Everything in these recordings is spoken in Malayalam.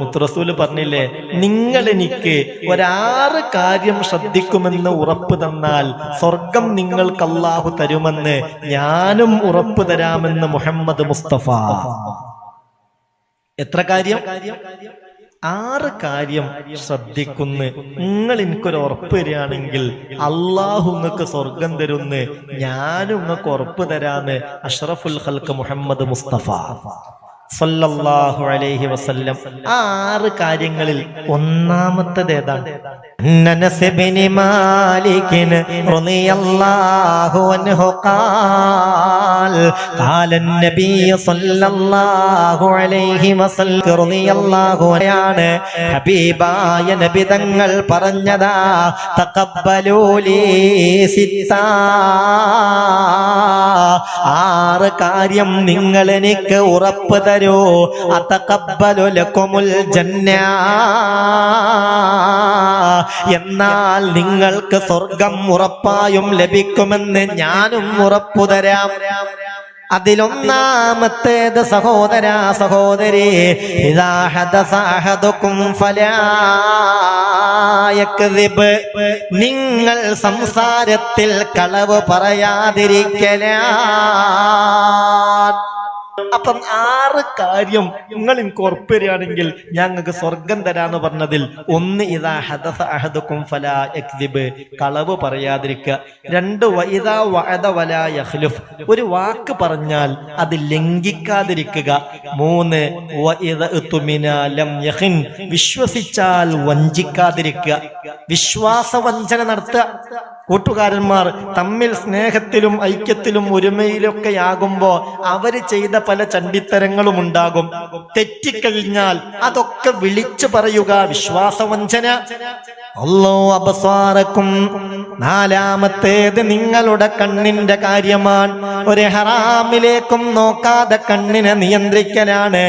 മുത്തുറസൂൽ പറഞ്ഞില്ലേ നിങ്ങൾ എനിക്ക് ഒരാറ് കാര്യം ശ്രദ്ധിക്കുമെന്ന് ഉറപ്പ് തന്നാൽ സ്വർഗം നിങ്ങൾക്ക് അള്ളാഹു തരുമെന്ന് ഞാനും ഉറപ്പ് തരാമെന്ന് മുഹമ്മദ് മുസ്തഫ. എത്ര കാര്യം? ആറ് കാര്യം ശ്രദ്ധിക്കുന്നു. നിങ്ങൾ എനിക്കൊരു ഉറപ്പ് തരികയാണെങ്കിൽ അള്ളാഹു നിങ്ങൾക്ക് സ്വർഗം തരുന്ന് ഞാനും നിങ്ങൾക്ക് ഉറപ്പ് തരാന്ന് അഷ്റഫുൽ ഹൽക്ക് മുഹമ്മദ് മുസ്തഫ. സല്ലല്ലാഹു അലൈഹി വസല്ലം ആ ആറ് കാര്യങ്ങളിൽ ഒന്നാമത്തത് ഏതാണ് أنس بن مالك رضي الله عنه قال قال النبي صلى الله عليه وسلم رضي الله عنه ഹബീബായ നബി തങ്ങൾ പറഞ്ഞതാ തക്കബലൂലി സിത്ത ആറ് കാര്യം നിങ്ങൾ എനിക്ക് ഉറപ്പ് തരൂ. അതക്കബലുലക്കുമുൽ ജന്ന. എന്നാൽ നിങ്ങൾക്ക് സ്വർഗം ഉറപ്പായും ലഭിക്കുമെന്ന് ഞാനും ഉറപ്പു തരാം. അതിലൊന്നാമത്തേത് സഹോദരാ സഹോദരി ഇതാ ഹദസ അഹദുക്കും ഫലാ. യക്ദിബ്. നിങ്ങൾ സംസാരത്തിൽ കളവ് പറയാതിരിക്കലാ അപ്പം ആറ് കാര്യം നിങ്ങൾ എനിക്ക് ഞങ്ങൾക്ക് സ്വർഗം തരാന്ന് പറഞ്ഞതിൽ ഒന്ന് ഇതാ ഹദസ അഹദുക്കും ഫലാ യക്ദിബ്. കളവ് പറയാതിരിക്കുക രണ്ട് വൈദാ വഅദ വലാ യഖ്ലുഫ്. ഒരു വാക്ക് പറഞ്ഞാൽ അത് ലംഘിക്കാതിരിക്കുക. മൂന്ന് ലം യഖിൻ. വിശ്വസിച്ചാൽ വഞ്ചിക്കാതിരിക്കുക. വിശ്വാസവഞ്ചന നടത്തുക. കൂട്ടുകാരന്മാർ തമ്മിൽ സ്നേഹത്തിലും ഐക്യത്തിലും ഒരുമയിലൊക്കെയാകുമ്പോൾ അവർ ചെയ്ത പല ചണ്ടിത്തരങ്ങളും ഉണ്ടാകും തെറ്റിക്കഴിഞ്ഞാൽ അതൊക്കെ വിളിച്ചു പറയുക വിശ്വാസവഞ്ചന. അല്ലോ അപസ്വാരക്കും നാലാമത്തേത് നിങ്ങളുടെ കണ്ണിന്റെ കാര്യമാണ്. ഒരു ഹറാമിലേക്കും നോക്കാതെ കണ്ണിനെ നിയന്ത്രിക്കലാണ്.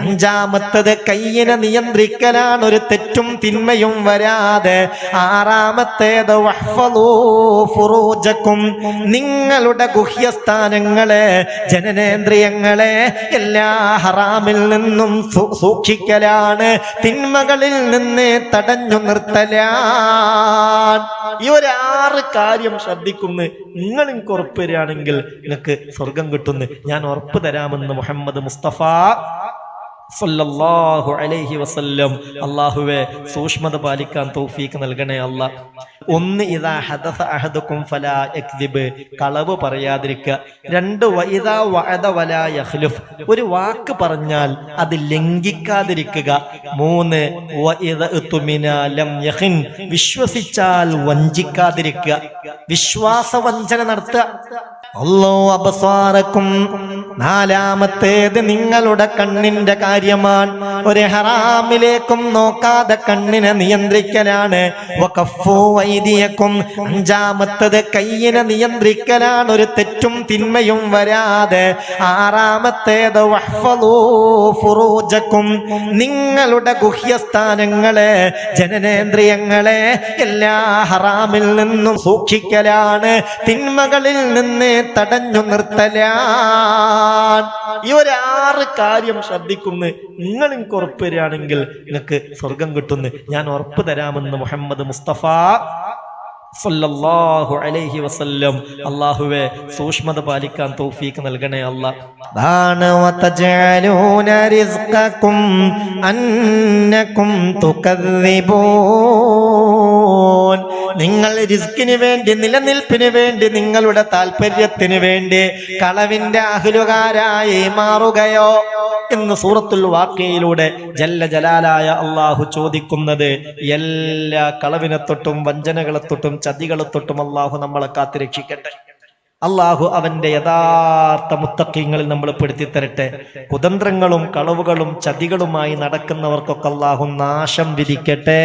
അഞ്ചാമത്തത് കയ്യിനെ നിയന്ത്രിക്കലാണ്. ഒരു തെറ്റും തിന്മയും വരാതെ ആറാമത്തേത് ഫുറൂജക്കും. നിങ്ങളുടെ ഗുഹ്യസ്ഥാനങ്ങളെ ജനനേന്ദ്രിയങ്ങളെ എല്ലാ ഹറാമിൽ നിന്നും സൂക്ഷിക്കലാണ്. തിന്മകളിൽ നിന്ന് തടഞ്ഞു നിർത്തലാണ്. ഈ ഒരു ആറ് കാര്യം ശ്രദ്ധിക്കുന്നു. നിങ്ങളും എനിക്ക് നിങ്ങൾക്ക് സ്വർഗം കിട്ടുന്നു. ഞാൻ ഉറപ്പ് തരാമെന്ന് മുഹമ്മദ് മുസ്തഫ സല്ലല്ലാഹു അലൈഹി വസല്ലം. അള്ളാഹുവെ സൂക്ഷ്മത പാലിക്കാൻ തൗഫീക്ക് നൽകണേ അല്ല ഒന്ന് ഇതാ ഹദസ അഹദുക്കും ഫലാ എക്സിബ് കളവ് പറയാതിരിക്കുക രണ്ട് വൈദാ വഅദ വലാ യഖ്ലുഫ്. ഒരു വാക്ക് പറഞ്ഞാൽ അത് ലംഘിക്കാതിരിക്കുക. മൂന്ന് വഇദ ഉതുമിന ലം യഖിൻ. വിശ്വസിച്ചാൽ വഞ്ചിക്കാതിരിക്കുക വിശ്വാസവഞ്ചന നടത്തുക. അല്ലോ അബസ്വാറക്കും നാലാമത്തേത് നിങ്ങളുടെ കണ്ണിന്റെ കാര്യമാണ്. ഒരു ഹറാമിലേക്കും നോക്കാതെ കണ്ണിനെ നിയന്ത്രിക്കലാണ്. അഞ്ചാമത്തത് കയ്യിനെ നിയന്ത്രിക്കലാണ്. ഒരു തെറ്റും തിന്മയും വരാതെ ആറാമത്തേത് ഫുറൂജക്കും. നിങ്ങളുടെ ഗുഹ്യസ്ഥാനങ്ങളെ ജനനേന്ദ്രിയങ്ങളെ എല്ലാ ഹറാമിൽ നിന്നും സൂക്ഷിക്കലാണ്. തിന്മകളിൽ നിന്ന് തടഞ്ഞു നിർത്തലാണ് ഈ ഒരു ആറ് കാര്യം ശ്രദ്ധിക്കുന്നു. നിങ്ങൾ എനിക്ക് നിങ്ങൾക്ക് സ്വർഗം കിട്ടുന്നു. ഞാൻ ഉറപ്പ് തരാമെന്ന് മുഹമ്മദ് മുസ്തഫ സല്ലല്ലാഹു അലൈഹി വസല്ലം. അള്ളാഹുവെ സൂക്ഷ്മത പാലിക്കാൻ തൗഫീക്ക് നൽകണേ അല്ല ദാന വതജഅലൂന റിസ്ഖകും അന്നക്കും തുകദ്ദിബൂൻ നിങ്ങൾ റിസ്കിന് വേണ്ടി നിലനിൽപ്പിന് വേണ്ടി നിങ്ങളുടെ താല്പര്യത്തിന് വേണ്ടി കളവിന്റെ അഹ്ലുകാരായി മാറുകയോ എന്ന് സൂറത്തുൽ വാക്കയിലൂടെ ജല്ല ജലാലായ അള്ളാഹു ചോദിക്കുന്നത്. എല്ലാ കളവിനെ തൊട്ടും വഞ്ചനകളെ തൊട്ടും ചതികളെ തൊട്ടും അള്ളാഹു നമ്മളെ കാത്തിരക്ഷിക്കട്ടെ അള്ളാഹു അവന്റെ യഥാർത്ഥ മുത്തക്കിങ്ങളിൽ നമ്മൾ പെടുത്തി തരട്ടെ കുതന്ത്രങ്ങളും കളവുകളും ചതികളുമായി നടക്കുന്നവർക്കൊക്കെ അള്ളാഹു നാശം വിധിക്കട്ടെ.